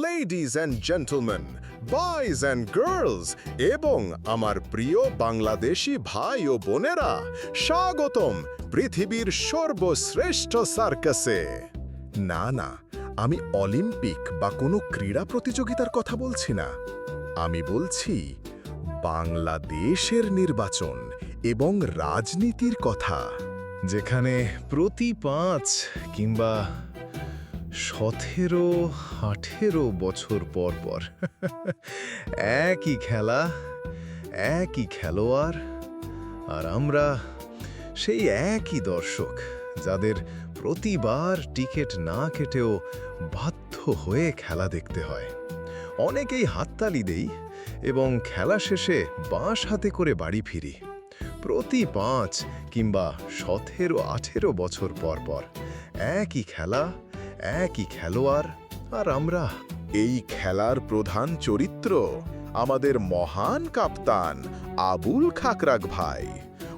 Ladies and gentleman boys and girls এবং আমার প্রিয় বাংলাদেশি ভাই ও বোনেরা, স্বাগতম পৃথিবীর সর্বশ্রেষ্ঠ সার্কাসে। না না, আমি অলিম্পিক বা কোনো ক্রীড়া প্রতিযোগিতার কথা বলছি না। আমি বলছি, বাংলাদেশের নির্বাচন এবং রাজনীতির কথা, যেখানে প্রতি পাঁচ কিংবা সতেরো, আঠেরো বছর পর পর। একই খেলা, একই খেলোয়াড়, আর আমরা সেই একই দর্শক, যাদের প্রতিবার টিকিট না কেটেও বাধ্য হয়ে খেলা দেখতে হয়। অনেকেই হাততালি দেই এবং খেলা শেষে বাঁশ হাতে করে বাড়ি ফিরি। প্রতি পাঁচ কিংবা সতেরো, আঠেরো বছর পর পর একই খেলা একই খেলোয়াড়? আর আমরা এই খেলার প্রধান চরিত্র, আমাদের মহান কাপ্তান আবুল খাকরাক ভাই।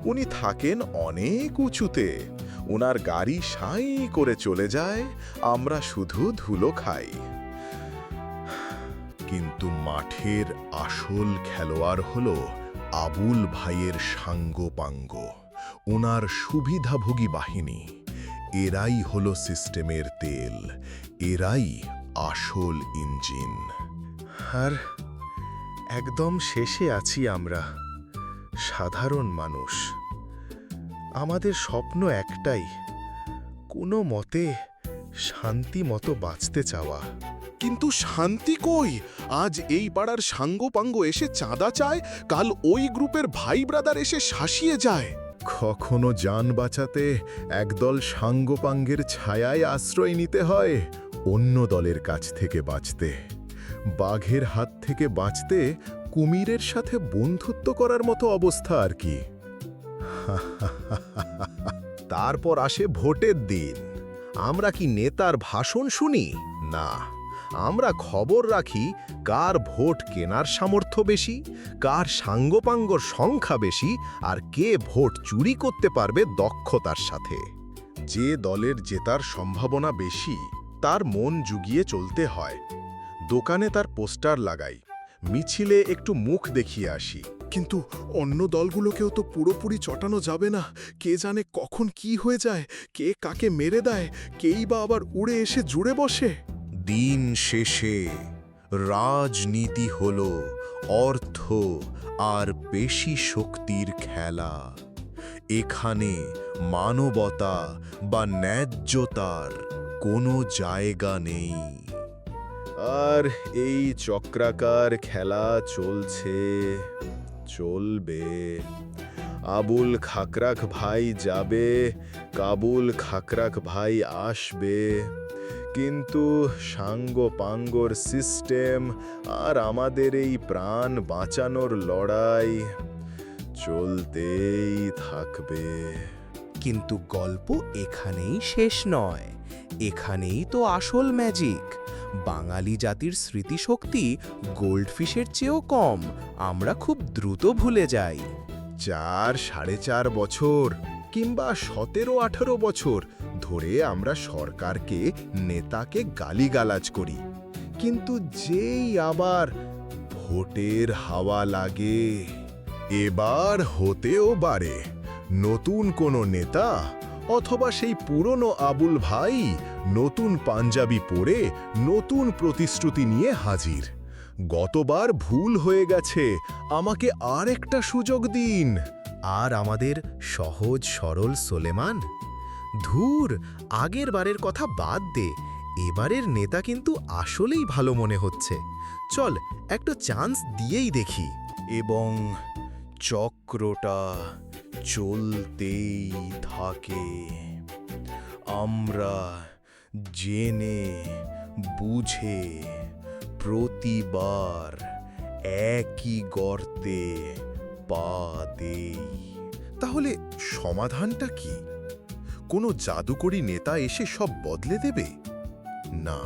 উনি থাকেন অনেক উঁচুতে। ওনার গাড়ি সাই করে চলে যায়, আমরা শুধু ধুলো খাই। কিন্তু মাঠের আসল খেলোয়াড় হল আবুল ভাইয়ের সাঙ্গপাঙ্গ ওনার সুবিধাভোগী বাহিনী। এরাই হলো সিস্টেমের তেল, এরাই আসল ইঞ্জিন। আর একদম শেষে আছি আমরা, সাধারণ মানুষ। আমাদের স্বপ্ন একটাই, কোনো মতে শান্তি মতো বাঁচতে চাওয়া। কিন্তু শান্তি কই? আজ এই পাড়ার সাঙ্গপাঙ্গ এসে চাঁদা চায়, কাল ওই গ্রুপের ভাই ব্রাদার এসে শাসিয়ে যায়। কখনো যান বাঁচাতে একদল সাঙ্গপাঙ্গের ছায়ায় আশ্রয় নিতে হয় অন্য দলের কাছ থেকে বাঁচতে। বাঘের হাত থেকে বাঁচতে কুমিরের সাথে বন্ধুত্ব করার মতো অবস্থা আর কি। তারপর আসে ভোটের দিন। আমরা কি নেতার ভাষণ শুনি? না। আমরা খবর রাখি কার ভোট কেনার সামর্থ্য বেশি, কার সাঙ্গপাঙ্গর সংখ্যা বেশি, আর কে ভোট চুরি করতে পারবে দক্ষতার সাথে। যে দলের জেতার সম্ভাবনা বেশি, তার মন জুগিয়ে চলতে হয়। দোকানে তার পোস্টার লাগাই, মিছিলে একটু মুখ দেখিয়ে আসি। কিন্তু অন্য দলগুলোকেও তো পুরোপুরি চটানো যাবে না। কে জানে কখন কি হয়ে যায়, কে কাকে মেরে দেয়, কেই বা আবার উড়ে এসে জুড়ে বসে। দিন শেষে রাজনীতি হল অর্থ আর পেশি শক্তির খেলা। এখানে মানবতা বা ন্যায্যতার কোনো জায়গা নেই। আর এই চক্রাকার খেলা চলছে, চলবে। আবুল খাকরাক ভাই যাবে, কাবুল খাকরাক ভাই আসবে। কিন্তু সাঙ্গ পাঙ্গর সিস্টেম আর আমাদের এই প্রাণ বাঁচানোর লড়াই চলতেই থাকবে। কিন্তু গল্প এখানেই শেষ নয়। এখানেই তো আসল ম্যাজিক বাঙালি জাতির স্মৃতিশক্তি গোল্ডফিশের চেয়েও কম। আমরা খুব দ্রুত ভুলে যাই। চার সাড়ে চার বছর কিংবা সতেরো আঠারো বছর ধরে আমরা সরকারকে, নেতাকে গালিগালাজ করি। কিন্তু যেই আবার ভোটের হাওয়া লাগে, এবার হতেও পারে নতুন কোনো নেতা অথবা সেই পুরনো আবুল ভাই নতুন পাঞ্জাবি পরে নতুন প্রতিশ্রুতি নিয়ে হাজির। গতবার ভুল হয়ে গেছে, আমাকে আরেকটা সুযোগ দিন। আর আমাদের সহজ সরল সোলেমান? ধুর, আগের বারের কথা বাদ দে, এবারের নেতা কিন্তু আসলেই ভালো মনে হচ্ছে। চল, একটা চান্স দিয়েই দেখি। এবং চক্রটা চলতেই থাকে। আমরা জেনে, বুঝে প্রতিবার একই গর্তে পা দেই তাহলে সমাধানটা কি? কোনো জাদুকরী নেতা এসে সব বদলে দেবে? না,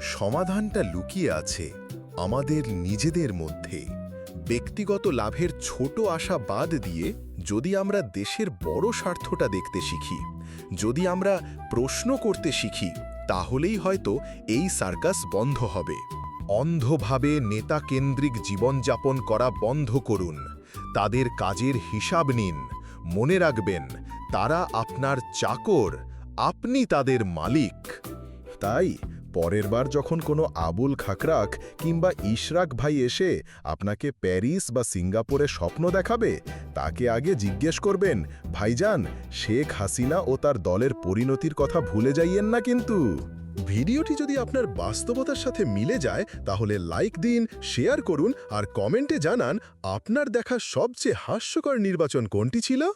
সমাধানটা লুকিয়ে আছে আমাদের নিজেদের মধ্যে। ব্যক্তিগত লাভের ছোট আশা বাদ দিয়ে যদি আমরা দেশের বড় স্বার্থটা দেখতে শিখি, যদি আমরা প্রশ্ন করতে শিখি, তাহলেই হয়তো এই সার্কাস বন্ধ হবে। অন্ধভাবে নেতা কেন্দ্রিক জীবনযাপন করা বন্ধ করুন। তাদের কাজের হিসাব নিন। মনে রাখবেন, তারা আপনার চাকর, আপনি তাদের মালিক। তাই, পরের বার যখন কোনো আবুল খাকরাক কিংবা ইশরাক ভাই এসে আপনাকে প্যারিস বা সিঙ্গাপুরে স্বপ্ন দেখাবে, তাকে আগে জিজ্ঞেস করবেন, ভাইজান, শেখ হাসিনা ও তার দলের পরিণতির কথা ভুলে যাইয়েন না কিন্তু? ভিডিওটি যদি আপনার বাস্তবতার সাথে মিলে যায়, তাহলে লাইক দিন, শেয়ার করুন আর কমেন্টে জানান, আপনার দেখা সবচেয়ে হাস্যকর নির্বাচন কোনটি ছিল?